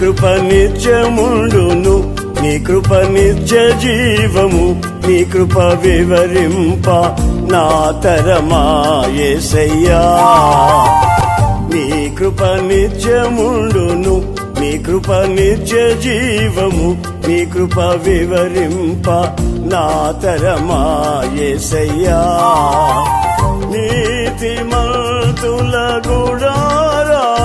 కృప నిత్యముండును నీ కృప నిత్య జీవము నీ కృప వివరింప నా తరమాయసయ్యా నీ కృప నిత్యముండును నీ కృప నిత్య జీవము నీ కృప వివరింప నా తరమాయసయ్యా నీతి నీతిమంతుల గుడారాలలో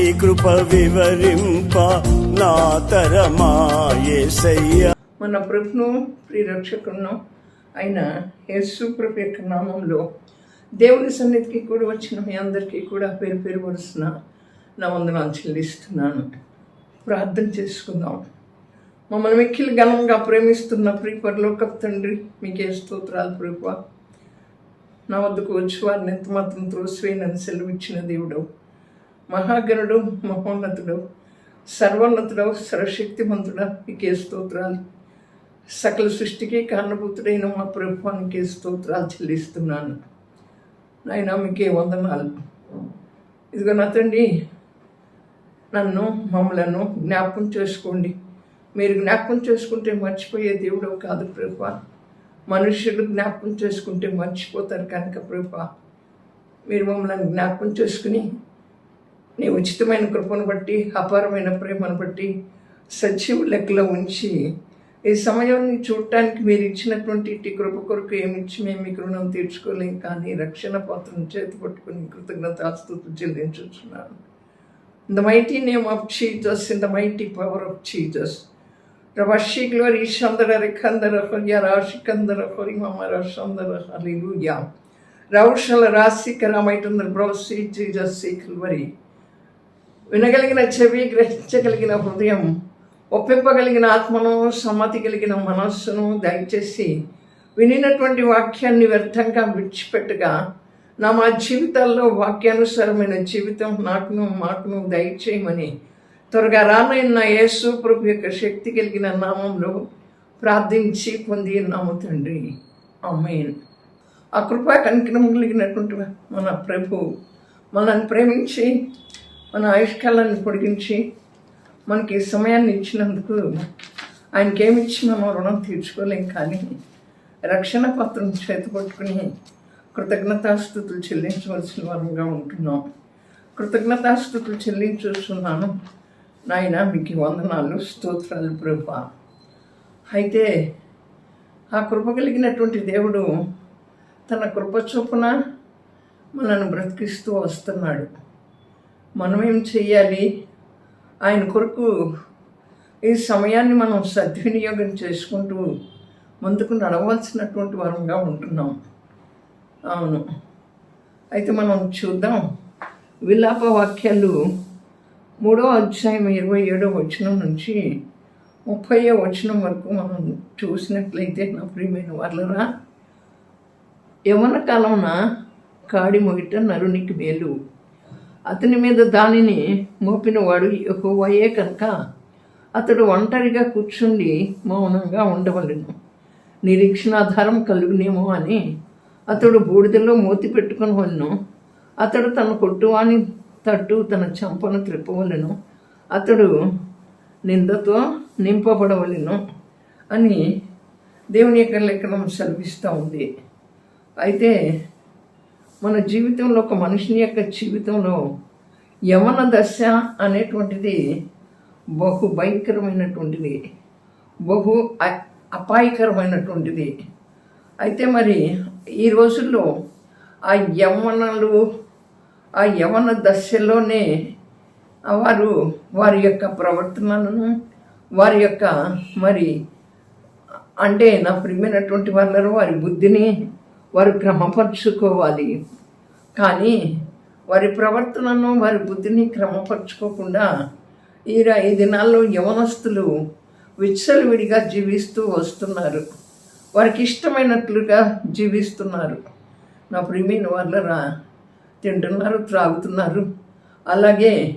నీ కృప వివరింప నా తరమా మన ప్రభును ప్రియరక్షకును అయిన యేసు ప్రభు యొక్క నామంలో దేవుని సన్నిధికి కూడా వచ్చిన మీ అందరికీ కూడా పేరు పేరు వరుసన నా వందనాలు చెల్లిస్తున్నాను. ప్రార్థన చేసుకుందాం. మమ్మల్ని మిక్కిలి ఘనంగా ప్రేమిస్తున్న ప్రియ పరలోకపు తండ్రి మీకే స్తోత్రాలు ప్రభు నా వద్దకు వచ్చి వారిని ఎంత మాత్రం త్రోసివేయనని సెలవిచ్చిన దేవుడు మహాగణుడు మహోన్నతుడు సర్వోన్నతుడు సర్వశక్తిమంతుడ నీకే స్తోత్రాలు. సకల సృష్టికి కారణభూతుడైన మా ప్రభుత్వానికి స్తోత్రాలు చెల్లిస్తున్నాను. నాయన మీకే వందనాలు. ఇదిగో నా తండ్రి నన్ను మమ్మలను జ్ఞాపకం చేసుకోండి. మీరు జ్ఞాపకం చేసుకుంటే మర్చిపోయే దేవుడు కాదు ప్రభు. మనుషులు జ్ఞాపకం చేసుకుంటే మర్చిపోతారు కనుక ప్రభు. మీరు మమ్మల్ని జ్ఞాపకం చేసుకుని నీ ఉచితమైన కృపను బట్టి అపారమైన ప్రేమను బట్టి సజీవ లెక్కలో ఉంచి ఈ సమయాన్ని చూడటానికి మీరు ఇచ్చినటువంటి ఇట్టి కృప కొరకు ఏమి ఇచ్చి మేము మీకు రుణం తీర్చుకోలేం కానీ రక్షణ పాత్రను చేతి పట్టుకుని కృతజ్ఞత ఆస్తుత చెల్లించున్నాను the mighty name of Jesus in the mighty power of Jesus రవర్షి గ్లోర్ ఈశాందర రిఖందర హరియ రాషికందర హరి మమ రషందర హరి రౌషల రాసిక రామైటందర బ్రౌ సీ చీజస్ సీఖల్ వినగలిగిన చెవి గ్రహించగలిగిన హృదయం ఒప్పింపగలిగిన ఆత్మను సమ్మతి కలిగిన మనస్సును దయచేసి వినినటువంటి వాక్యాన్ని వ్యర్థంగా విడిచిపెట్టగా నా మా జీవితాల్లో వాక్యానుసారమైన జీవితం నాకును మాకును దయచేయమని త్వరగా రానైన యేసు ప్రభు యొక్క శక్తి కలిగిన నామంలో ప్రార్థించి పొంది నాము తండ్రి. అమ్మేన్ ఆ కృపా కనికరం కలిగినటువంటి మన ప్రభు మనల్ని ప్రేమించి మన ఆయుష్కాలాన్ని పొడిగించి మనకి సమయాన్ని ఇచ్చినందుకు ఆయనకేమి ఇచ్చినామో మనం రుణం తీర్చుకోలేం కానీ రక్షణ పత్రం చేతపట్టుకుని కృతజ్ఞతాస్థుతులు చెల్లించవలసిన వారంగా ఉంటున్నాం. కృతజ్ఞతాస్థుతులు చెల్లించుస్తున్నాను నాయన మీకు వందనాలు స్తోత్రాలు ప్రభ అయితే ఆ కృప కలిగినటువంటి దేవుడు తన కృప చొప్పున మనల్ని బ్రతికిస్తూ వస్తున్నాడు. మనం ఏం చెయ్యాలి? ఆయన కొరకు ఈ సమయాన్ని మనం సద్వినియోగం చేసుకుంటూ ముందుకు నడవలసినటువంటి వరంగా ఉంటున్నాం. అవును. అయితే మనం చూద్దాం. విలాప వాక్యాలు మూడో అధ్యాయం ఇరవై ఏడో వచనం నుంచి ముప్పయో వచనం వరకు మనం చూసినట్లయితే నా ప్రియమైన వాళ్ళరా యవన కాలంన కాడి మొగిట నరునికి మేలు. అతని మీద దానిని మోపినవాడు యెహోవాయే కనుక అతడు ఒంటరిగా కూర్చుండి మౌనంగా ఉండవలను. నిరీక్షణాధారం కలుగునేమో అని అతడు బూడిదలో మూతి పెట్టుకుని వలను. అతడు తన కొట్టువాని తట్టు తన చంపను త్రిప్పవలను. అతడు నిందతో నింపబడవలను అని దేవుని యొక్క లెక్కనం సెలవిస్తూ ఉంది. అయితే మన జీవితంలో ఒక మనిషిని యొక్క జీవితంలో యవన దశ అనేటువంటిది బహు భయంకరమైనటువంటిది బహు అపాయకరమైనటువంటిది. అయితే మరి ఈ రోజుల్లో ఆ యవ్వనలు ఆ యవన దశలోనే వారు వారి యొక్క ప్రవర్తనలను వారి యొక్క మరి అంటే నా ప్రియమైనటువంటి వాళ్ళరు వారి బుద్ధిని వారు క్రమపరుచుకోవాలి. కానీ వారి ప్రవర్తనను వారి బుద్ధిని క్రమపరుచుకోకుండా ఈ ర- ఈ దినాల్లో యవనస్తులు విచ్చలవిడిగా జీవిస్తూ వస్తున్నారు. వారికి ఇష్టమైనట్లుగా జీవిస్తున్నారు. నా ప్రియమైన వాళ్ళరా తింటున్నారు త్రాగుతున్నారు. అలాగే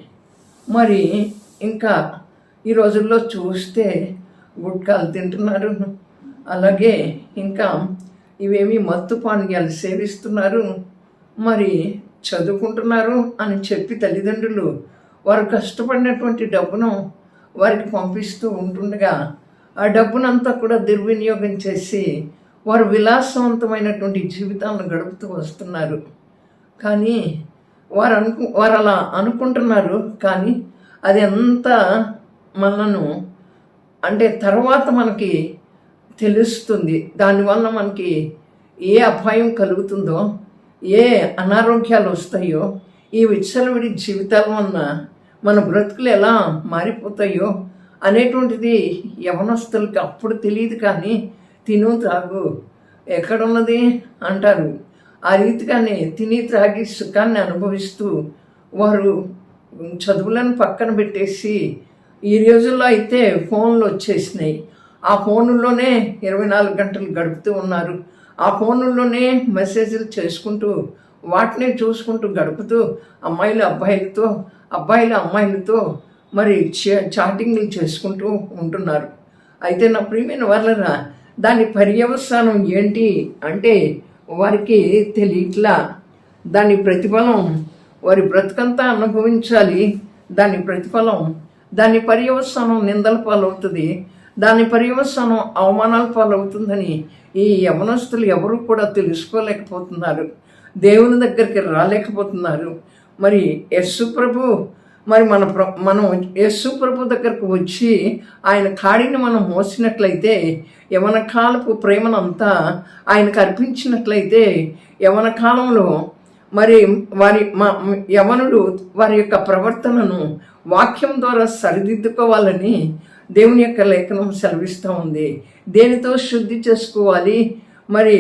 మరి ఇంకా ఈ రోజుల్లో చూస్తే గుట్కాలు తింటున్నారు. అలాగే ఇంకా ఇవేమి మత్తు పానీయాలు సేవిస్తున్నారు? మరి చదువుకుంటున్నారు? అని చెప్పి తల్లిదండ్రులు వారు కష్టపడినటువంటి డబ్బును వారికి పంపిస్తూ ఉంటుండగా ఆ డబ్బునంతా కూడా దుర్వినియోగం చేసి వారు విలాసవంతమైనటువంటి జీవితాలను గడుపుతూ వస్తున్నారు. కానీ వారు అనుకు వారు అలా అనుకుంటున్నారు కానీ అది అంతా మనను అంటే తర్వాత మనకి తెలుస్తుంది. దానివల్ల మనకి ఏ అపాయం కలుగుతుందో ఏ అనారోగ్యాలు వస్తాయో ఈ విచ్చలవిడి జీవితాల వలన మన బ్రతుకులు ఎలా మారిపోతాయో అనేటువంటిది యవనస్తులకి అప్పుడు తెలియదు కానీ తిను త్రాగు ఎక్కడున్నది అంటారు. ఆ రీతిగానే తిని త్రాగి సుఖాన్ని అనుభవిస్తూ వారు చదువులను పక్కన పెట్టేసి ఈ రోజుల్లో అయితే ఫోన్లు వచ్చేసినాయి. ఆ ఫోనుల్లోనే ఇరవై నాలుగు గంటలు గడుపుతూ ఉన్నారు. ఆ ఫోనుల్లోనే మెసేజ్లు చేసుకుంటూ వాటినే చూసుకుంటూ గడుపుతూ అమ్మాయిలు అబ్బాయిలతో అబ్బాయిలు అమ్మాయిలతో మరి చాటింగ్లు చేసుకుంటూ ఉంటున్నారు. అయితే నా ప్రియమైన వాళ్ళరా దాని పర్యవసానం ఏంటి అంటే వారికి తెలియట్లా. దాని ప్రతిఫలం వారి బ్రతుకంతా అనుభవించాలి. దాని ప్రతిఫలం దాని పర్యవసానం నిందల పాలవుతుంది. దాని పర్యవసానం అవమానాల పాలవుతుందని ఈ యవనస్తులు ఎవరు కూడా తెలుసుకోలేకపోతున్నారు. దేవుని దగ్గరికి రాలేకపోతున్నారు. మరి యస్సు ప్రభు మరి మన ప్ర మనం యస్సు ప్రభు దగ్గరకు వచ్చి ఆయన కాడిని మనం మోసినట్లయితే యవన కాలపు ప్రేమనంతా ఆయనకు అర్పించినట్లయితే యవన కాలంలో మరి వారి మా యవనుడు వారి యొక్క ప్రవర్తనను వాక్యం ద్వారా సరిదిద్దుకోవాలని దేవుని యొక్క లేఖనం సెలవిస్తూ ఉంది. దేనితో శుద్ధి చేసుకోవాలి? మరి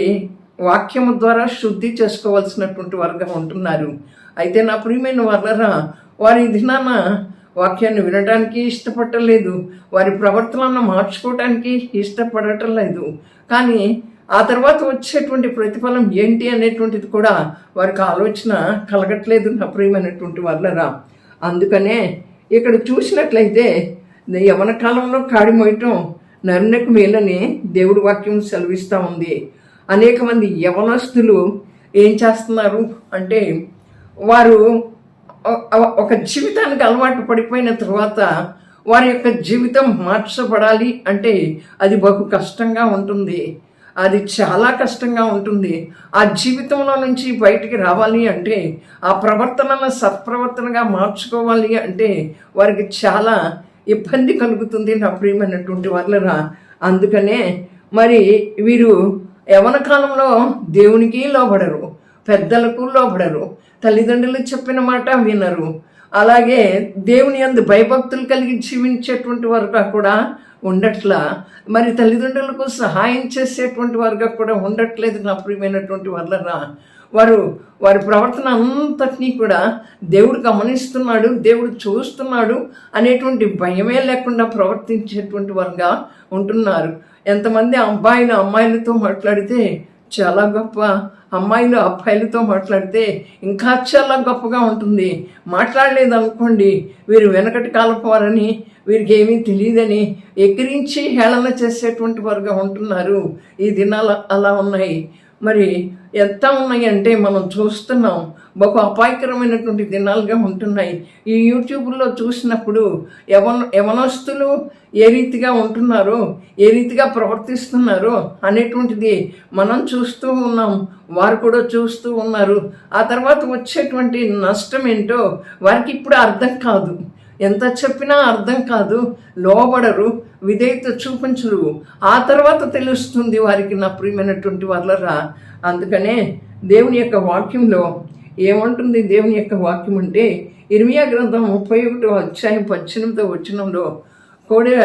వాక్యము ద్వారా శుద్ధి చేసుకోవాల్సినటువంటి వర్గం ఉంటున్నారు. అయితే నా ప్రియమైన వాళ్ళరా వారి దినాన వాక్యాన్ని వినడానికి ఇష్టపడలేదు. వారి ప్రవర్తనను మార్చుకోవడానికి ఇష్టపడటం లేదు కానీ ఆ తర్వాత వచ్చేటువంటి ప్రతిఫలం ఏంటి అనేటువంటిది కూడా వారికి ఆలోచన కలగట్లేదు నా ప్రియమైనటువంటి వర్లరా. అందుకనే ఇక్కడ చూసినట్లయితే యవన కాలంలో కాడి మోయటం నరునకు మేలని దేవుడి వాక్యం సెలవిస్తూ ఉంది. అనేక మంది యవనస్తులు ఏం చేస్తున్నారు అంటే వారు ఒక జీవితానికి అలవాటు పడిపోయిన తర్వాత వారి యొక్క జీవితం మార్చబడాలి అంటే అది బహు కష్టంగా ఉంటుంది. అది చాలా కష్టంగా ఉంటుంది. ఆ జీవితంలో నుంచి బయటికి రావాలి అంటే ఆ ప్రవర్తనను సత్ప్రవర్తనగా మార్చుకోవాలి అంటే వారికి చాలా ఇబ్బంది కలుగుతుంది నా ప్రియమైనటువంటి వాళ్ళరా అందుకనే మరి వీరు యవన కాలంలో దేవునికి లోబడరు పెద్దలకు లోబడరు తల్లిదండ్రులు చెప్పిన మాట వినరు. అలాగే దేవుని అందు భయభక్తులు కలిగి జీవించేటువంటి వారుగా కూడా ఉండట్లా. మరి తల్లిదండ్రులకు సహాయం చేసేటువంటి వారుగా కూడా ఉండట్లేదు నా ప్రియమైనటువంటి వాళ్ళరా వారు వారి ప్రవర్తన అంతటినీ కూడా దేవుడు గమనిస్తున్నాడు దేవుడు చూస్తున్నాడు అనేటువంటి భయమే లేకుండా ప్రవర్తించేటువంటి వారుగా ఉంటున్నారు. ఎంతమంది అబ్బాయిలు అమ్మాయిలతో మాట్లాడితే చాలా గొప్ప అమ్మాయిలు అబ్బాయిలతో మాట్లాడితే ఇంకా చాలా గొప్పగా ఉంటుంది. మాట్లాడలేదు అనుకోండి వీరు వెనకటి కాలపు వారని వీరికి ఏమీ తెలియదని ఎక్కిరించి హేళన చేసేటువంటి వారుగా ఉంటున్నారు. ఈ దినాలు అలా ఉన్నాయి. మరి ఎంత ఉన్నాయి అంటే మనం చూస్తున్నాం. బహు అపాయకరమైనటువంటి దినాలుగా ఉంటున్నాయి. ఈ యూట్యూబ్లో చూసినప్పుడు యవన యవనస్తులు ఏ రీతిగా ఉంటున్నారో ఏ రీతిగా ప్రవర్తిస్తున్నారో అనేటువంటిది మనం చూస్తూ ఉన్నాం. వారు కూడా చూస్తూ ఉన్నారు. ఆ తర్వాత వచ్చేటువంటి నష్టం ఏంటో వారికి ఇప్పుడు అర్థం కాదు. ఎంత చెప్పినా అర్థం కాదు. లోబడరు. విధేయత చూపించరు. ఆ తర్వాత తెలుస్తుంది వారికి నా ప్రియమైనటువంటి వాళ్ళరా అందుకనే దేవుని యొక్క వాక్యంలో ఏమంటుంది దేవుని యొక్క వాక్యం అంటే ఇర్మియా గ్రంథం ముప్పై ఒకటో అధ్యాయం పద్దెనిమిదో వచ్చినంలో కోడే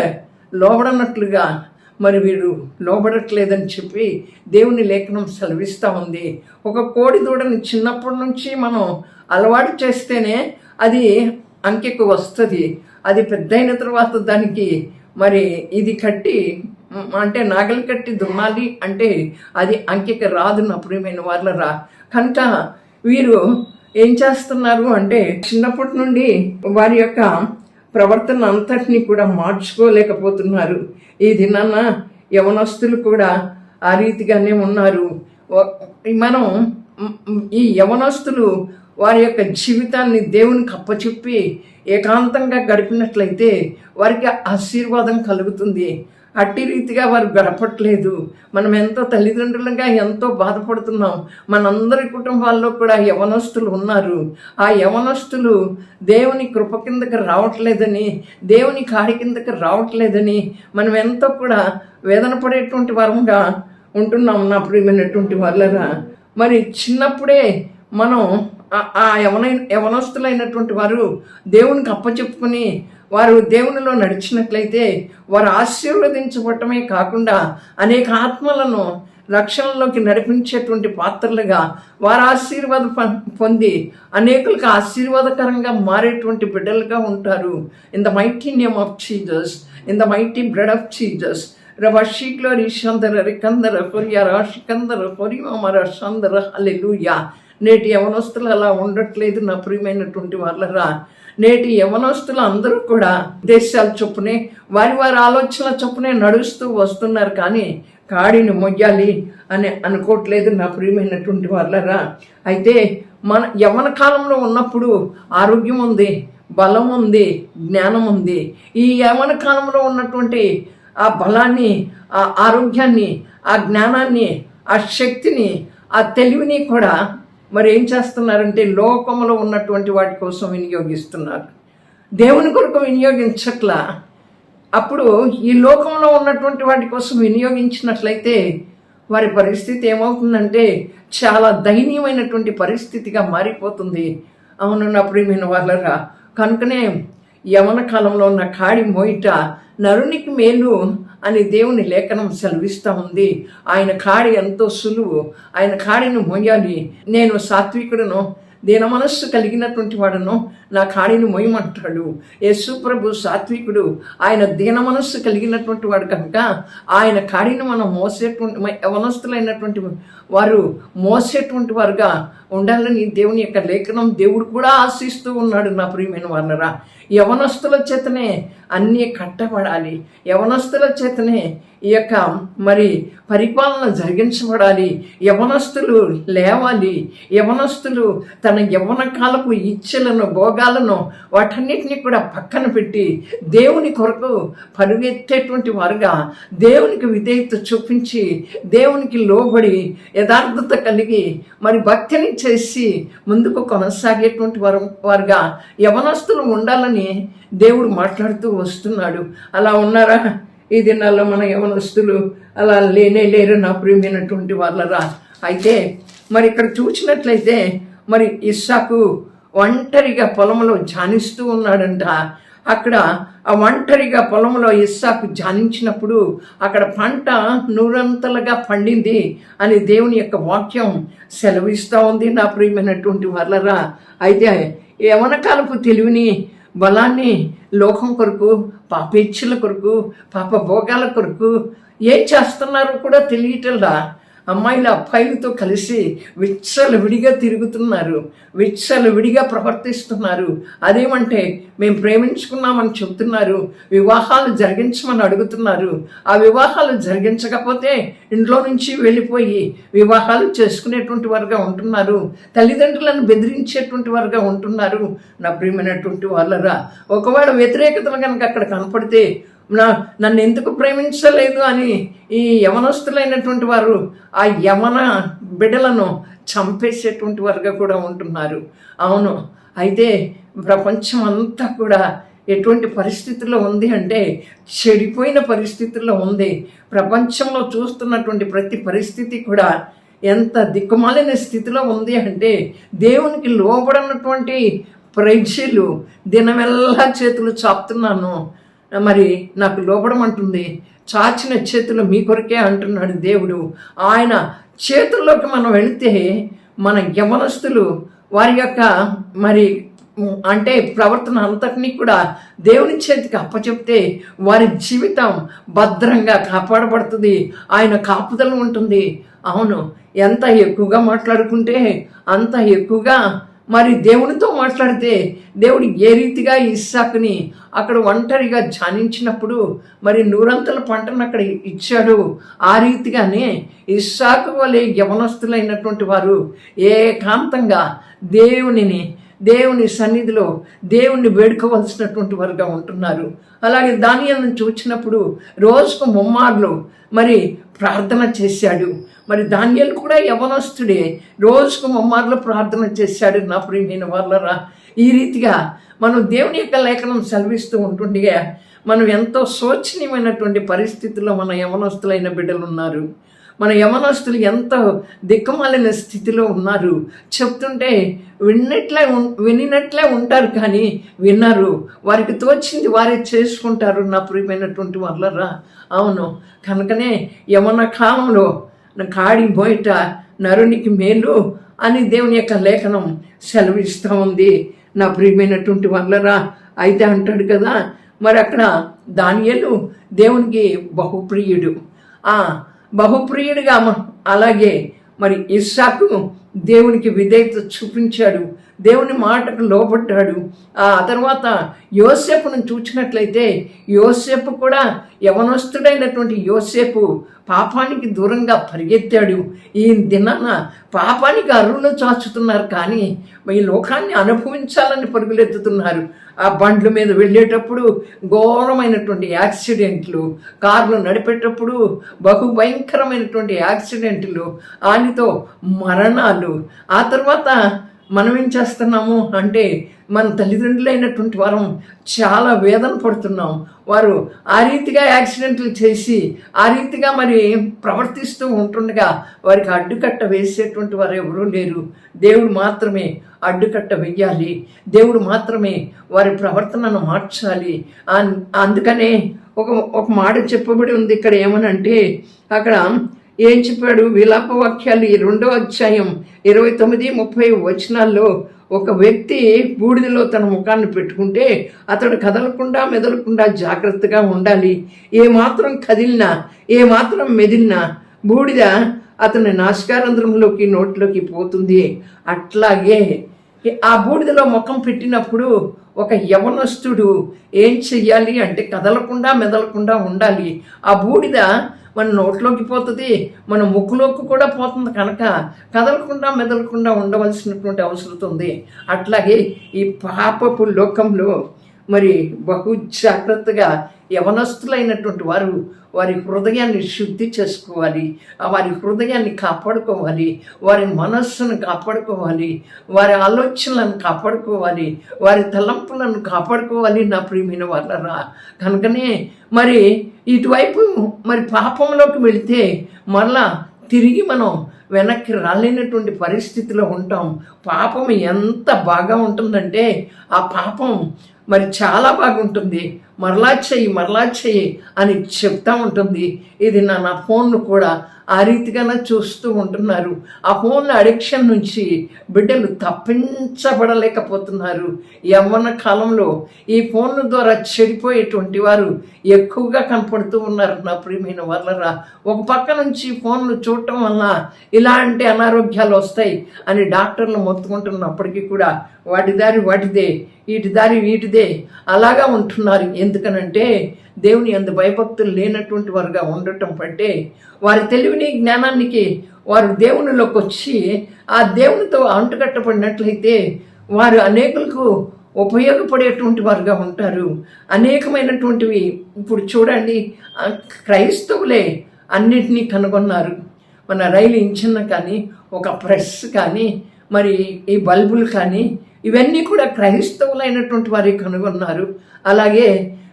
లోబడనట్లుగా మరి వీరు లోబడట్లేదని చెప్పి దేవుని లేఖనం సెలవిస్తూ ఉంది. ఒక కోడి దూడని చిన్నప్పటి నుంచి మనం అలవాటు చేస్తేనే అది అంకెకు వస్తుంది. అది పెద్దయిన తర్వాత దానికి మరి ఇది కట్టి అంటే నాగలి కట్టి దున్నాలి అంటే అది అంకెకి రాదు నా ప్రియమైన వాళ్ళరా కనుక వీరు ఏం చేస్తున్నారు అంటే చిన్నప్పటి నుండి వారి యొక్క ప్రవర్తన అంతటిని కూడా మార్చుకోలేకపోతున్నారు. ఈ దినాన యవనస్తులు కూడా ఆ రీతిగానే ఉన్నారు. మనం ఈ యవనస్తులు వారి యొక్క జీవితాన్ని దేవునికి అప్పచెప్పి ఏకాంతంగా గడిపినట్లయితే వారికి ఆశీర్వాదం కలుగుతుంది. అట్టి రీతిగా వారు గడపట్లేదు. మనం ఎంతో తల్లిదండ్రులుగా ఎంతో బాధపడుతున్నాం. మనందరి కుటుంబాల్లో కూడా యవనస్తులు ఉన్నారు. ఆ యవనస్తులు దేవుని కృప కిందకి రావట్లేదని దేవుని కాడి కిందకి రావట్లేదని మనం ఎంతో కూడా వేదన పడేటువంటి వరంగా ఉంటున్నాం నా ప్రియమైనటువంటి వాళ్ళరా. మరి చిన్నప్పుడే మనం ఆ- యవన యవనస్తులైనటువంటి వారు దేవునికి అప్పచెప్పుకుని వారు దేవునిలో నడిచినట్లయితే వారు ఆశీర్వదించబడటమే కాకుండా అనేక ఆత్మలను రక్షణలోకి నడిపించేటువంటి పాత్రలుగా వారు ఆశీర్వాద పొంది అనేకులకు ఆశీర్వాదకరంగా మారేటువంటి బిడ్డలుగా ఉంటారు. In the mighty name of Jesus in the mighty bread of Jesus రవషిక్లో రిషందర రికందర కొరియర షికందర కొరియమర షందర హల్లెలూయా నేటి యవనస్తులు అలా ఉండట్లేదు నా ప్రియమైనటువంటి వాళ్ళరా. నేటి యవనస్తులు అందరూ కూడా దేశాల చొప్పునే వారి వారి ఆలోచనల చొప్పునే నడుస్తూ వస్తున్నారు కానీ కాడిని మొయ్యాలి అని అనుకోవట్లేదు నా ప్రియమైనటువంటి వాళ్ళరా. అయితే మన యవన కాలంలో ఉన్నప్పుడు ఆరోగ్యం ఉంది బలం ఉంది జ్ఞానం ఉంది. ఈ యవన కాలంలో ఉన్నటువంటి ఆ బలాన్ని ఆ ఆరోగ్యాన్ని ఆ జ్ఞానాన్ని ఆ శక్తిని ఆ తెలివిని కూడా మరి ఏం చేస్తున్నారంటే లోకంలో ఉన్నటువంటి వాటి కోసం వినియోగిస్తున్నారు. దేవుని కొరకు వినియోగించట్లా. అప్పుడు ఈ లోకంలో ఉన్నటువంటి వాటి కోసం వినియోగించినట్లయితే వారి పరిస్థితి ఏమవుతుందంటే చాలా దయనీయమైనటువంటి పరిస్థితిగా మారిపోతుంది. అవును నా ప్రియమైన వాళ్ళరా కనుకనే యవన కాలంలో ఉన్న కాడి మోయిట నరునికి మేలు అని దేవుని లేఖనం సెలవిస్తూ ఉంది. ఆయన కాడి ఎంతో సులువు. ఆయన కాడిని మోయాలి. నేను సాత్వికుడును. దీన మనస్సు కలిగినటువంటి వాడును. నా కాడిని మొయ్యమంటాడు యేసుప్రభు సాత్వికుడు. ఆయన దీన మనస్సు కలిగినటువంటి వాడు కనుక ఆయన కాడిని మనం మోసేటువంటి మ- వారు మోసేటువంటి వారుగా ఉండాలని దేవుని యొక్క లేఖనం దేవుడు కూడా ఆశిస్తూ ఉన్నాడు నా ప్రియమైన వాళ్ళరా యవనస్తుల చేతనే అన్నీ కట్టబడాలి. యవనస్తుల చేతనే ఈ యొక్క మరి పరిపాలన జరిగించబడాలి. యవనస్తులు లేవాలి. యవనస్తులు తన యవన కాలపు ఇచ్చలను భోగాలను వాటన్నిటిని కూడా పక్కన పెట్టి దేవుని కొరకు పరుగెత్తేటువంటి వారుగా దేవునికి విధేయత చూపించి దేవునికి లోబడి యథార్థత కలిగి మరి భక్తిని చేసి ముందుకు కొనసాగేటువంటి వారు వారుగా యవనస్తులు ఉండాలని దేవుడు మాట్లాడుతూ వస్తున్నాడు. అలా ఉన్నారా? ఈ దినాల్లో మన యవనస్తులు అలా లేనే లేరు నా ప్రియమైనటువంటి వాళ్ళరా అయితే మరి ఇక్కడ చూసినట్లయితే మరి ఇస్సాకు ఒంటరిగా పొలంలో ధ్యానిస్తూ ఉన్నాడంట. అక్కడ ఆ ఒంటరిగా పొలంలో ఇస్సాకు ధ్యానించినప్పుడు అక్కడ పంట నూరంతలుగా పండింది అని దేవుని యొక్క వాక్యం సెలవిస్తూ ఉంది నా ప్రియమైనటువంటి వల్లరా అయితే యవనకాలపు తెలివిని బలాన్ని లోకం కొరకు పాపేచ్ఛల కొరకు పాప భోగాల కొరకు ఏం చేస్తున్నారో కూడా తెలియటల్లా అమ్మాయిలు అబ్బాయిలతో కలిసి విచ్చలు విడిగా తిరుగుతున్నారు విచ్చలు విడిగా ప్రవర్తిస్తున్నారు. అదేమంటే మేము ప్రేమించుకున్నామని చెప్తున్నారు వివాహాలు జరిగించమని అడుగుతున్నారు. ఆ వివాహాలు జరిగించకపోతే ఇంట్లో నుంచి వెళ్ళిపోయి వివాహాలు చేసుకునేటువంటి వారుగా ఉంటున్నారు తల్లిదండ్రులను బెదిరించేటువంటి వారుగా ఉంటున్నారు. నా ప్రియమైనటువంటి వాళ్ళరా ఒకవేళ వ్యతిరేకతలు కనుక అక్కడ కనపడితే నా నన్ను ఎందుకు ప్రేమించలేదు అని ఈ యవనస్తులైనటువంటి వారు ఆ యవన బిడ్డలను చంపేసేటువంటి వారుగా కూడా ఉంటున్నారు. అవును. అయితే ప్రపంచం అంతా కూడా ఎటువంటి పరిస్థితుల్లో ఉంది అంటే చెడిపోయిన పరిస్థితుల్లో ఉంది. ప్రపంచంలో చూస్తున్నటువంటి ప్రతి పరిస్థితి కూడా ఎంత దిక్కుమాలిన స్థితిలో ఉంది అంటే దేవునికి లోబడినటువంటి ప్రజలు దినమెల్లా చేతులు చాపుతున్నాను. మరి నాకు లోపడమంటుంది చాచిన చేతులు మీ కొరకే అంటున్నాడు దేవుడు. ఆయన చేతుల్లోకి మనం వెళితే మన యవనస్తులు వారి యొక్క మరి అంటే ప్రవర్తన అంతటినీ కూడా దేవుని చేతికి అప్పచెప్తే వారి జీవితం భద్రంగా కాపాడబడుతుంది. ఆయన కాపుదల ఉంటుంది. అవును ఎంత ఎక్కువగా మాట్లాడుకుంటే అంత ఎక్కువగా మరి దేవునితో మాట్లాడితే దేవుడు ఏ రీతిగా ఇస్సాకుని అక్కడ ఒంటరిగా ధ్యానించినప్పుడు మరి నూరంతల పంటను అక్కడ ఇచ్చాడు ఆ రీతిగానే ఇస్సాకు వలె యవనస్తులైనటువంటి వారు ఏకాంతంగా దేవునిని దేవుని సన్నిధిలో దేవుణ్ణి వేడుకోవలసినటువంటి వారుగా ఉంటున్నారు. అలాగే దానియాలను చూచినప్పుడు రోజుకు ముమ్మార్లు మరి ప్రార్థన చేశాడు. మరి దానియాలు కూడా యవనస్తుడే. రోజుకు ముమ్మార్లు ప్రార్థన చేశాడు. నా ప్రియమైన వాళ్ళరా ఈ రీతిగా మనం దేవుని యొక్క లేఖనం సెలవిస్తూ ఉంటుండగా మనం ఎంతో శోచనీయమైనటువంటి పరిస్థితుల్లో మన యవనస్తులైన బిడ్డలు ఉన్నారు మన యమనస్తులు ఎంత దిక్కుమాలిన స్థితిలో ఉన్నారు? చెప్తుంటే విన్నట్లే ఉం- వినినట్లే ఉంటారు కానీ విన్నారు. వారికి తోచింది వారే చేసుకుంటారు నా ప్రియమైనటువంటి వాళ్ళరా అవును కనుకనే యమన కాలంలో నా కాడి బోయట నరునికి మేలు అని దేవుని యొక్క లేఖనం సెలవిస్తూ ఉంది. నా ప్రియమైనటువంటి వాళ్ళరా అయితే అంటాడు కదా మరి అక్కడ దానియలు దేవునికి బహుప్రియుడు. ఆ బహుప్రియుడిగా అలాగే మరి ఇస్సాకు దేవునికి విధేయత చూపించాడు. దేవుని మాటకు లోబడ్డాడు. ఆ తర్వాత యోసేపును చూచినట్లయితే యోసేపు కూడా యవనస్తుడైనటువంటి యోసేపు పాపానికి దూరంగా పరిగెత్తాడు. ఈ దినాన పాపానికి అరువులు చాచుతున్నారు కానీ ఈ లోకాన్ని అనుభవించాలని పరుగులెత్తుతున్నారు. ఆ బండ్ల మీద వెళ్ళేటప్పుడు ఘోరమైనటువంటి యాక్సిడెంట్లు కార్లు నడిపేటప్పుడు బహు భయంకరమైనటువంటి యాక్సిడెంట్లు ఆనితో మరణాలు ఆ తర్వాత మనం ఏం చేస్తున్నాము అంటే మన తల్లిదండ్రులైనటువంటి వారం చాలా వేదన పడుతున్నాం. వారు ఆ రీతిగా యాక్సిడెంట్లు చేసి ఆ రీతిగా మరి ప్రవర్తిస్తూ ఉంటుండగా వారికి అడ్డుకట్ట వేసేటువంటి వారు ఎవరూ లేరు. దేవుడు మాత్రమే అడ్డుకట్ట వెయ్యాలి. దేవుడు మాత్రమే వారి ప్రవర్తనను మార్చాలి. అన్- అందుకనే ఒక ఒక మాట చెప్పబడి ఉంది ఇక్కడ ఏమనంటే అక్కడ ఏం చెప్పాడు విలాప వాక్యాలు ఈ రెండో అధ్యాయం ఇరవై తొమ్మిది ముప్పై వచనాల్లో ఒక వ్యక్తి బూడిదలో తన ముఖాన్ని పెట్టుకుంటే అతడు కదలకుండా మెదలకుండా జాగ్రత్తగా ఉండాలి. ఏ మాత్రం కదిలినా ఏ మాత్రం మెదిలినా బూడిద అతని నాశకారంధ్రంలోకి నోట్లోకి పోతుంది. అట్లాగే ఆ బూడిదలో ముఖం పెట్టినప్పుడు ఒక యవనస్తుడు ఏం చెయ్యాలి అంటే కదలకుండా మెదలకుండా ఉండాలి. ఆ బూడిద మన నోట్లోకి పోతుంది మన ముక్కులోకి కూడా పోతుంది కనుక కదలకుండా మెదలకుండా ఉండవలసినటువంటి అవసరం ఉంది. అట్లాగే ఈ పాపపు లోకంలో మరి బహు జాగ్రత్తగా యవనస్తులైనటువంటి వారు వారి హృదయాన్ని శుద్ధి చేసుకోవాలి వారి హృదయాన్ని కాపాడుకోవాలి వారి మనస్సును కాపాడుకోవాలి వారి ఆలోచనలను కాపాడుకోవాలి వారి తలంపులను కాపాడుకోవాలి నా ప్రియమైన వాళ్ళరా. కనుకనే మరి ఇటువైపు మరి పాపంలోకి వెళితే మళ్ళా తిరిగి మనం వెనక్కి రాలేనటువంటి పరిస్థితిలో ఉంటాం. పాపం ఎంత బాగా ఉంటుందంటే ఆ పాపం మరి చాలా బాగుంటుంది. మరలా చెయ్యి మరలా చెయ్యి అని చెప్తా ఉంటుంది. ఇది నా నా ఫోన్ను కూడా ఆ రీతిగానే చూస్తూ ఉంటున్నారు. ఆ ఫోన్ అడిక్షన్ నుంచి బిడ్డలు తప్పించబడలేకపోతున్నారు. యవ్వన కాలంలో ఈ ఫోన్ ద్వారా చెడిపోయేటువంటి వారు ఎక్కువగా కనపడుతూ ఉన్నారు నా ప్రియమైన వాళ్ళరా ఒక పక్క నుంచి ఫోన్లు చూడటం వల్ల ఇలాంటి అనారోగ్యాలు వస్తాయి అని డాక్టర్లు మొత్తుకుంటున్నప్పటికీ కూడా వాటి దారి వాటిదే వీటి దారి వీటిదే అలాగా ఉంటున్నారు. ఎందుకనంటే దేవుని అందు భయభక్తులు లేనటువంటి వారుగా ఉండటం అంటే వారి తెలివిని జ్ఞానానికి వారు దేవునిలోకి వచ్చి ఆ దేవునితో అంటుకట్టబడినట్లయితే వారు అనేకులకు ఉపయోగపడేటువంటి వారుగా ఉంటారు. అనేకమైనటువంటివి ఇప్పుడు చూడండి క్రైస్తవులే అన్నిటినీ కనుగొన్నారు. మన రైలు ఇంజిన్ కానీ ఒక ప్రెస్ కానీ మరి ఈ బల్బులు కానీ ఇవన్నీ కూడా క్రైస్తవులైనటువంటి వారి కనుగొన్నారు. అలాగే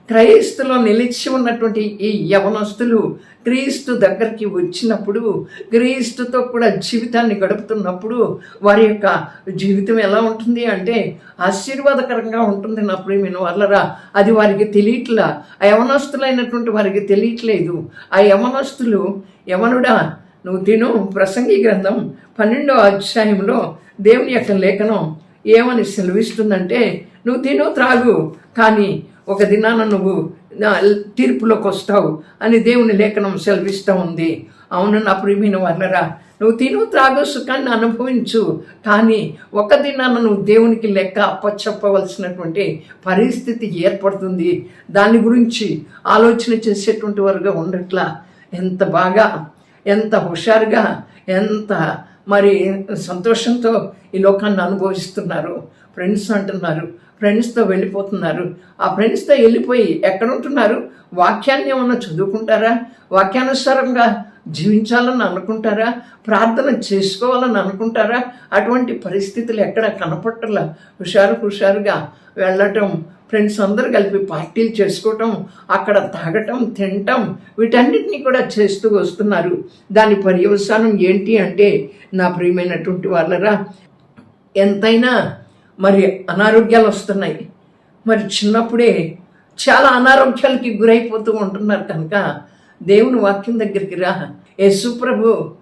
క్రైస్తులో నిలిచి ఉన్నటువంటి ఈ యవనస్తులు క్రీస్తు దగ్గరికి వచ్చినప్పుడు క్రీస్తుతో కూడా జీవితాన్ని గడుపుతున్నప్పుడు వారి యొక్క జీవితం ఎలా ఉంటుంది అంటే ఆశీర్వాదకరంగా ఉంటుంది నా ప్రియమైన వాళ్ళరా అది వారికి తెలియట్లా. ఆ యవనస్తులైనటువంటి వారికి తెలియట్లేదు. ఆ యవనస్తులు యవనుడా నువ్వు తిను. ప్రసంగి గ్రంథం పన్నెండో అధ్యాయంలో దేవుని యొక్క లేఖనం ఏమని సెలవిస్తుందంటే నువ్వు తిను త్రాగు. కానీ ఒక దినాన నువ్వు తీర్పులోకి వస్తావు అని దేవుని లేఖనం సెలవిస్తూ ఉంది. అవును నా ప్రియమైన వర్ణరా నువ్వు తిను త్రాగు సుఖాన్ని అనుభవించు. కానీ ఒక దినాన నువ్వు దేవునికి లెక్క అప్పచెప్పవలసినటువంటి పరిస్థితి ఏర్పడుతుంది. దాని గురించి ఆలోచన చేసేటువంటి వారుగా ఉండట్లా. ఎంత బాగా ఎంత హుషారుగా ఎంత మరి సంతోషంతో ఈ లోకాన్ని అనుభవిస్తున్నారు. ఫ్రెండ్స్ అంటున్నారు. ఫ్రెండ్స్తో వెళ్ళిపోతున్నారు. ఆ ఫ్రెండ్స్తో వెళ్ళిపోయి ఎక్కడ ఉంటున్నారు వాక్యాన్ని ఏమన్నా చదువుకుంటారా? వాక్యానుసారంగా జీవించాలని అనుకుంటారా? ప్రార్థన చేసుకోవాలని అనుకుంటారా? అటువంటి పరిస్థితులు ఎక్కడ కనపట్టలా హుషారు హుషారుగా వెళ్ళటం ఫ్రెండ్స్ అందరూ కలిపి పార్టీలు చేసుకోవటం అక్కడ తాగటం తినటం వీటన్నిటిని కూడా చేస్తూ వస్తున్నారు. దాని పర్యవసానం ఏంటి అంటే నా ప్రియమైనటువంటి వాళ్ళరా ఎంతైనా మరి అనారోగ్యాలు వస్తున్నాయి. మరి చిన్నప్పుడే చాలా అనారోగ్యాలకి గురైపోతూ ఉంటున్నారు కనుక దేవుని వాక్యం దగ్గరికి రా. యేసుప్రభు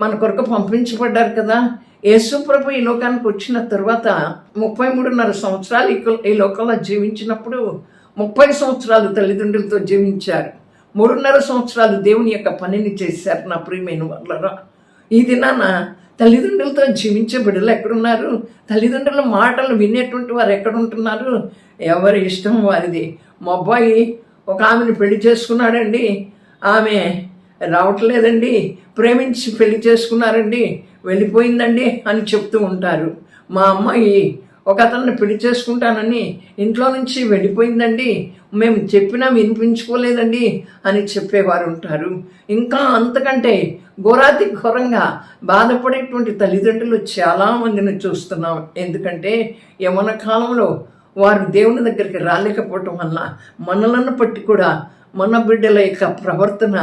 మన కొరకు పంపించబడ్డారు కదా. యేసుప్రభు ఈ లోకానికి వచ్చిన తర్వాత ముప్పై మూడున్నర సంవత్సరాలు ఈ లోకంలో జీవించినప్పుడు ముప్పై సంవత్సరాలు తల్లిదండ్రులతో జీవించారు. మూడున్నర సంవత్సరాలు దేవుని యొక్క పనిని చేశారు నా ప్రియమైన వాళ్ళరా. ఈ దినాన తల్లిదండ్రులతో జీవించే బిడ్డలు ఎక్కడున్నారు? తల్లిదండ్రుల మాటలు వినేటువంటి వారు ఎక్కడ ఉంటున్నారు ఎవరి ఇష్టం వారిది? మా అబ్బాయి ఒక ఆమెను పెళ్ళి చేసుకున్నాడండి. ఆమె రావట్లేదండి. ప్రేమించి పెళ్ళి చేసుకున్నారండి. వెళ్ళిపోయిందండి అని చెప్తూ ఉంటారు. మా అమ్మాయి ఒక అతన్ని పెళ్ళి చేసుకుంటానని ఇంట్లో నుంచి వెళ్ళిపోయిందండి. మేము చెప్పినా వినిపించుకోలేదండి అని చెప్పేవారు ఉంటారు ఇంకా అంతకంటే ఘోరాతి ఘోరంగా బాధపడేటువంటి తల్లిదండ్రులు చాలామందిని చూస్తున్నాం. ఎందుకంటే యమన కాలంలో వారు దేవుని దగ్గరికి రాలేకపోవటం వల్ల మనలను పట్టి కూడా మన బిడ్డల యొక్క ప్రవర్తన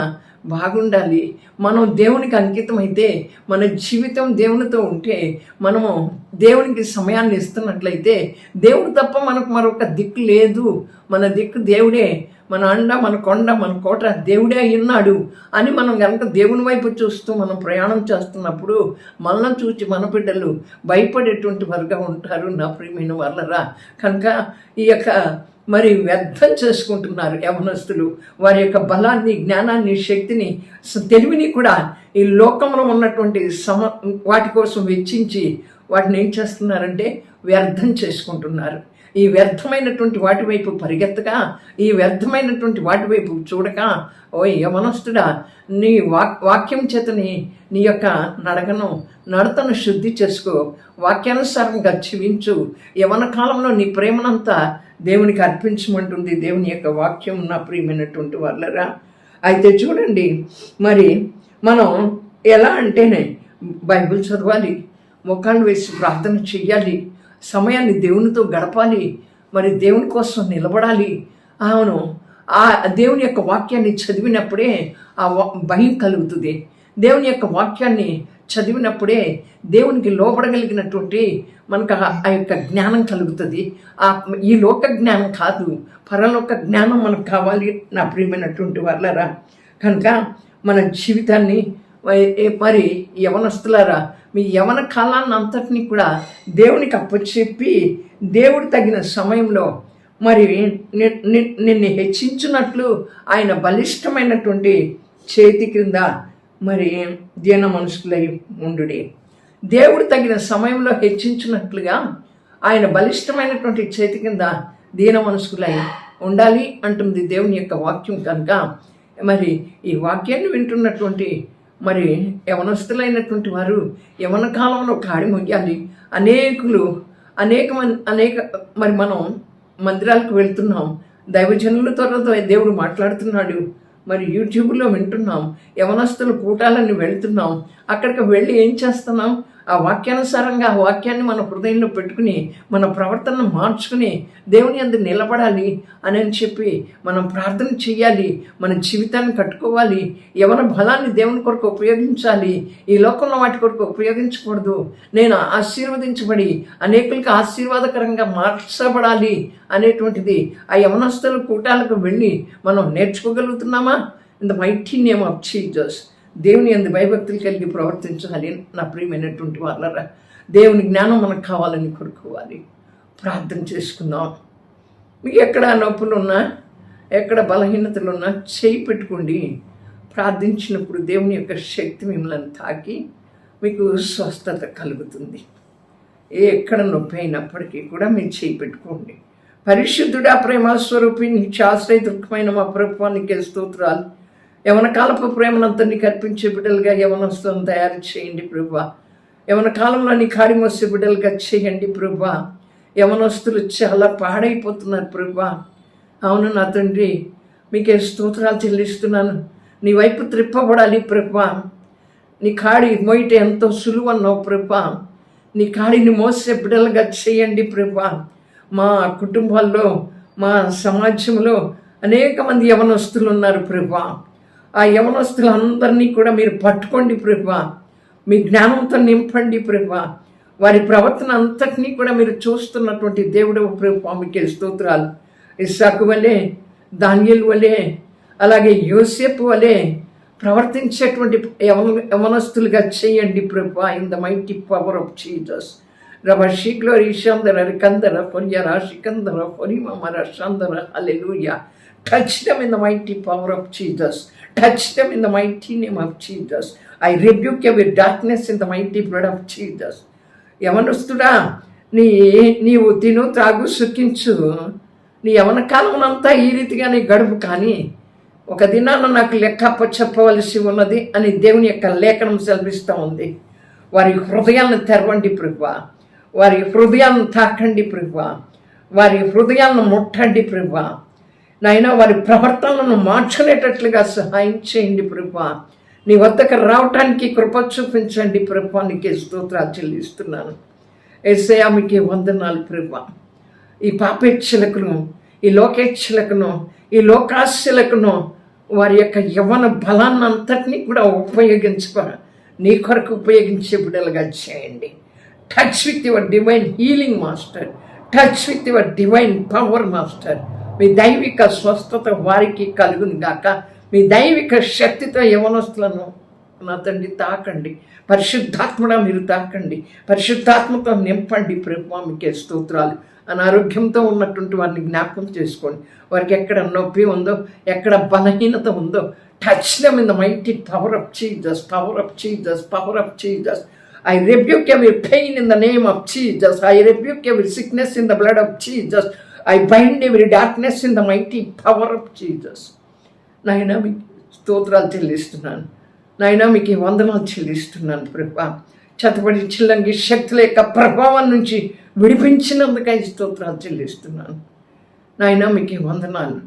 బాగుండాలి. మనం దేవునికి అంకితం అయితే మన జీవితం దేవునితో ఉంటే మనము దేవునికి సమయాన్ని ఇస్తున్నట్లయితే దేవుడు తప్ప మనకు మరొక దిక్కు లేదు. మన దిక్కు దేవుడే. మన అండ మన కొండ మన కోట దేవుడే ఉన్నాడు అని మనం కనుక దేవుని వైపు చూస్తూ మనం ప్రయాణం చేస్తున్నప్పుడు మనల్ని చూచి మన బిడ్డలు భయపడేటువంటి వారుగా ఉంటారు నా ప్రియమైన వాళ్ళరా. కనుక ఈ యొక్క మరి వ్యర్థం చేసుకుంటున్నారు యవనస్తులు. వారి యొక్క బలాన్ని జ్ఞానాన్ని శక్తిని తెలివిని కూడా ఈ లోకంలో ఉన్నటువంటి సమ వాటి కోసం వెచ్చించి వాటిని ఏం చేస్తున్నారంటే వ్యర్థం చేసుకుంటున్నారు. ఈ వ్యర్థమైనటువంటి వాటి వైపు పరిగెత్తక ఈ వ్యర్థమైనటువంటి వాటి వైపు చూడక ఓ యమనస్తుడా నీ వాక్ వాక్యం చేతని నీ యొక్క నడకను నడతను శుద్ధి చేసుకో. వాక్యానుసారంగా జీవించు. యవన కాలంలో నీ ప్రేమనంతా దేవునికి అర్పించమంటుంది. దేవుని యొక్క వాక్యం నా ప్రియమైనటువంటి వాళ్ళరా అయితే చూడండి మరి మనం ఎలా అంటేనే బైబిల్ చదవాలి ముఖాన్ని వేసి ప్రార్థన చెయ్యాలి సమయాన్ని దేవునితో గడపాలి మరి దేవుని కోసం నిలబడాలి. అవును ఆ దేవుని యొక్క వాక్యాన్ని చదివినప్పుడే ఆ భయం కలుగుతుంది. దేవుని యొక్క వాక్యాన్ని చదివినప్పుడే దేవునికి లోపడగలిగినటువంటి మనకు ఆ యొక్క జ్ఞానం కలుగుతుంది. ఆ ఈ లోక జ్ఞానం కాదు పరలోక జ్ఞానం మనకు కావాలి నా ప్రియమైనటువంటి వాళ్ళరా కనుక మన జీవితాన్ని మరి యవనస్తులారా మీ యవన కాలాన్ని అంతటినీ కూడా దేవునికి అప్పచెప్పి దేవుడు తగిన సమయంలో మరి నిన్ను హెచ్చించినట్లు ఆయన బలిష్టమైనటువంటి చేతి క్రింద మరి దీన మనుషులై ఉండుడి. దేవుడు తగిన సమయంలో హెచ్చించినట్లుగా ఆయన బలిష్టమైనటువంటి చేతి కింద దీన మనుషులై ఉండాలి అంటుంది దేవుని యొక్క వాక్యం కనుక. మరి ఈ వాక్యాన్ని వింటున్నటువంటి మరి యవనస్తులైనటువంటి వారు యవన కాలంలో కాడి మొయ్యాలి అనేకులు అనేక అనేక మరి మనం మందిరాలకు వెళ్తున్నాం. దైవజనులతో దేవుడు మాట్లాడుతున్నాడు. మరి యూట్యూబ్లో వింటున్నాం. యవనస్తుల కూటాలని వెళ్తున్నాం. అక్కడికి వెళ్ళి ఏం చేస్తున్నాం? ఆ వాక్యానుసారంగా ఆ వాక్యాన్ని మన హృదయంలో పెట్టుకుని మన ప్రవర్తనను మార్చుకుని దేవుని అందు నిలబడాలి అని అని చెప్పి మనం ప్రార్థన చేయాలి మన జీవితాన్ని కట్టుకోవాలి ఎవరి బలాన్ని దేవుని కొరకు ఉపయోగించాలి ఈ లోకంలో వాటి కొరకు ఉపయోగించకూడదు. నేను ఆశీర్వదించబడి అనేకులకు ఆశీర్వాదకరంగా మార్చబడాలి అనేటువంటిది ఆ యవనస్తుల కూటాలకు వెళ్ళి మనం నేర్చుకోగలుగుతున్నామా? In the mighty name of Jesus దేవుని అందు భయభక్తులు కలిగి ప్రవర్తించాలి నా ప్రియమైనటువంటి వాళ్ళరా దేవుని జ్ఞానం మనకు కావాలని కోరుకోవాలి. ప్రార్థన చేసుకుందాం. మీకు ఎక్కడ నొప్పులు ఉన్నా ఎక్కడ బలహీనతలు ఉన్నా చేయి పెట్టుకోండి. ప్రార్థించినప్పుడు దేవుని యొక్క శక్తి మిమ్మల్ని తాకి మీకు స్వస్థత కలుగుతుంది. ఏ ఎక్కడ నొప్పి అయినప్పటికీ కూడా మీరు చేయి పెట్టుకోండి. పరిశుద్ధుడా ప్రేమ స్వరూపి శాస్త్రీయ దుఃఖమైన మా ప్రభుత్వానికి స్తోత్రాలు. యవన కాలపు ప్రేమనంతా నీకు అర్పించే బిడ్డలుగా యవనస్తులను తయారు చేయండి ప్రభా. యవన కాలంలో నీ కాడి మోసే బిడ్డలుగా చేయండి ప్రభా. యవనస్తులు చాలా పాడైపోతున్నారు ప్రభా. అవును నా తండ్రి మీకే స్తోత్రాలు చెల్లిస్తున్నాను. నీ వైపు త్రిప్పబడాలి ప్రభా. నీ కాడి మోయిట ఎంతో సులువు అన్నావు ప్రభా. నీ కాడిని మోసే బిడ్డలుగా చేయండి ప్రభా. మా కుటుంబాల్లో మా సమాజంలో అనేక మంది యవనస్తులు ఉన్నారు ప్రభా. ఆ యవనస్తులందరినీ కూడా మీరు పట్టుకోండి ప్రభా మీ జ్ఞానంతో నింపండి ప్రభా వారి ప్రవర్తన అంతటినీ కూడా మీరు చూస్తున్నటువంటి దేవుడు ప్రభా మీకు స్తోత్రాలు. ఇస్సాకు వలె దానియల్ వలె అలాగే యోసేపు వలె ప్రవర్తించేటువంటి యవన యవనస్తులుగా చేయండి ప్రభా in the mighty power of Jesus రవ శీఘ్లో ఈశాందర రికందర పొన్యర శికందర పొనిమర శాందర హల్లెలూయా touch them in the mighty power of Jesus touch them in the mighty name of Jesus I rebuke every darkness in the mighty blood of Jesus యవనస్తుడా నీ నీవు తిను త్రాగు సుఖించు. నీ యవన కాలమునంతా ఈ రీతిగానే గడుపు కానీ ఒక దినాన నాకు లెక్క చెప్పవలసి ఉన్నది అని దేవుని యొక్క లేఖనం సెలవిస్తూ ఉంది. వారి హృదయాలను తెరవండి ప్రభా వారి హృదయాలను తాకండి ప్రభా వారి హృదయాలను ముట్టండి ప్రభా నాయన వారి ప్రవర్తనలను మార్చుకునేటట్లుగా సహాయం చేయండి ప్రభా. నీ వద్దకు రావటానికి కృప చూపించండి ప్రభా. నీకే స్తోత్రాలు చెల్లిస్తున్నాను. ఏసయా మీకే వందనాలు ప్రభా. ఈ పాపేచ్ఛలకును ఈ లోకేచ్ఛలకును ఈ లోకాశలకును వారి యొక్క యవన బలాన్ని అంతటినీ కూడా ఉపయోగించుకో నీ కొరకు ఉపయోగించే బిడ్డలుగా చేయండి. Touch with your divine healing master touch with your divine power master మీ దైవిక స్వస్థత వారికి కలుగును గాక మీ దైవిక శక్తితో యవనస్తులను నా తండ్రి తాకండి. పరిశుద్ధాత్మడా మీరు తాకండి. పరిశుద్ధాత్మతో నింపండి ప్రభు మీకే స్తోత్రాలు. అనారోగ్యంతో ఉన్నటువంటి వారిని జ్ఞాపకం చేసుకోండి. వారికి ఎక్కడ నొప్పి ఉందో ఎక్కడ బలహీనత ఉందో touch them in the mighty power of Jesus power of Jesus power of Jesus I rebuke every pain in the name of Jesus. I rebuke every sickness in the blood of Jesus. I bind every darkness in the mighty power of Jesus నాయన మీకు స్తోత్రాలు చెల్లిస్తున్నాను. నాయన మీకు వందనాలు చెల్లిస్తున్నాను ప్రభా. చతపడి చిల్లంగి శక్తుల యొక్క ప్రభావం నుంచి విడిపించినందుకై స్తోత్రాలు చెల్లిస్తున్నాను. నాయన మీకు వందనాలు.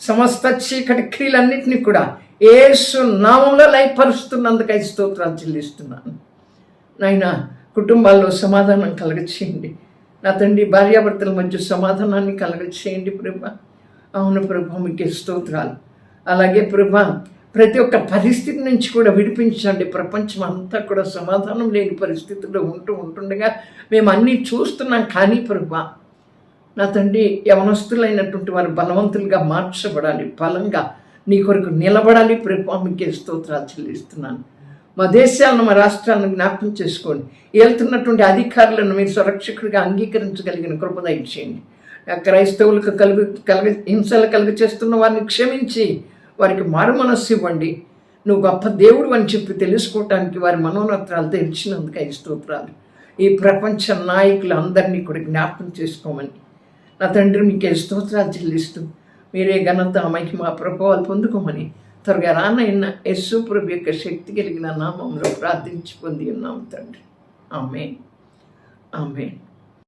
సమస్త చీకటి క్రియలన్నింటినీ కూడా ఏసు నామంలో లయపరుస్తున్నందుకై స్తోత్రాలు చెల్లిస్తున్నాను. నాయన కుటుంబాల్లో సమాధానం కలగచేయండి. నా తండ్రి భార్యాభర్తల మధ్య సమాధానాన్ని కలగచేయండి ప్రభ. అవును ప్రభా మీకు స్తోత్రాలు. అలాగే ప్రభ ప్రతి ఒక్క పరిస్థితి నుంచి కూడా విడిపించండి. ప్రపంచం అంతా కూడా సమాధానం లేని పరిస్థితుల్లో ఉంటూ ఉంటుండగా మేము అన్నీ చూస్తున్నాం కానీ ప్రభా నా తండ్రి యవనస్తులైనటువంటి వారు బలవంతులుగా మార్చబడాలి బలంగా నీ కొరకు నిలబడాలి. ప్రభా మీకే స్తోత్రాలు చెల్లిస్తున్నాను. మా దేశాలను మా రాష్ట్రాలను జ్ఞాపకం చేసుకోండి. వెళ్తున్నటువంటి అధికారులను మీరు సురక్షకుడిగా అంగీకరించగలిగిన కృప దయచేయండి. క్రైస్తవులకు కలుగు కలగ హింసలు కలుగ చేస్తున్న వారిని క్షమించి వారికి మారు మనస్సు ఇవ్వండి. నువ్వు గొప్ప దేవుడు అని చెప్పి తెలుసుకోవటానికి వారి మనోనత్రాలు తెరిచినందుకు ఈ స్తోత్రాలు. ఈ ప్రపంచ నాయకులు అందరినీ కూడా జ్ఞాపకం చేసుకోమని. నా తండ్రి మీకే స్తోత్రాలు చెల్లిస్తూ మీరే ఘనత మహిమ ప్రభావాలు పొందుకోమని త్వరగా రానైన యస్సు ప్రభు యొక్క శక్తి కలిగిన నామంలో ప్రార్థించి పొంది ఉన్నాం తండ్రి. ఆమె ఆమె